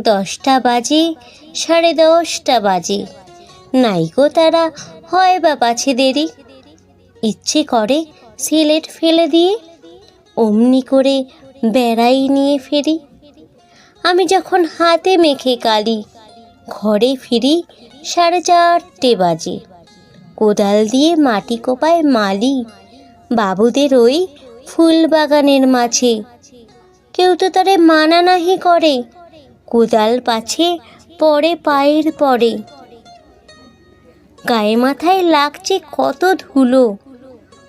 দশটা বাজে, সাড়ে দশটা বাজে। নাইকো তারা, হয় বা পাছে দেরি। ইচ্ছে করে সিলেট ফেলে দিয়ে, অমনি করে বেড়াই নিয়ে ফেরি। আমি যখন হাতে মেখে কালি, ঘরে ফিরি সাড়ে চারটে বাজে। কোদাল দিয়ে মাটি কোপায় মালি, বাবুদের ওই ফুল বাগানের মাঝে। কেউ তো তারে মানা নাহি করে। কোদাল পাছে পরে পায়ের পরে। গায়ে মাথায় লাগছে কত ধুলো।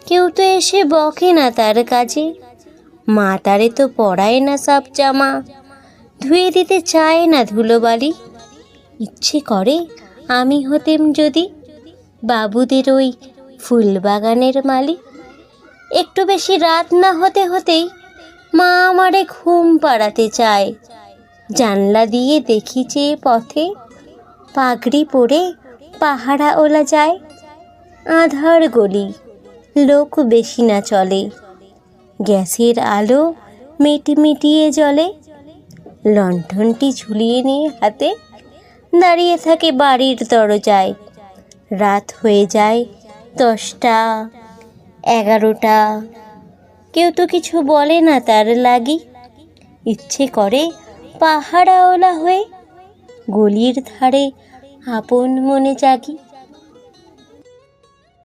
কেউ তো এসে বকে না তার কাজে। মা তারে তো পড়ায় না সাপ জামা। ধুয়ে দিতে চায় না ধুলোবালি ইচ্ছে করে আমি হতেম যদি বাবুদের ওই ফুল বাগানের মালি। একটু বেশি রাত না হতে হতেই মা আমারে ঘুম পাড়াতে চায়। জানলা দিয়ে দেখি যে পথে পাগড়ি পরে পাহারা ওলা যায়। আধার গলি, লোক বেশি না চলে। গ্যাসের আলো মেটি মিটিয়ে জ্বলে। লণ্ঠনটি ঝুলিয়ে নিয়ে হাতে দাঁড়িয়ে থাকে বাড়ির দরজায়। রাত হয়ে যায় দশটা, এগারোটা। কেউ তো কিছু বলে না তার লাগি। ইচ্ছে করে পাহারাওলা হয়ে গলির ধারে আপন মনে জাগি।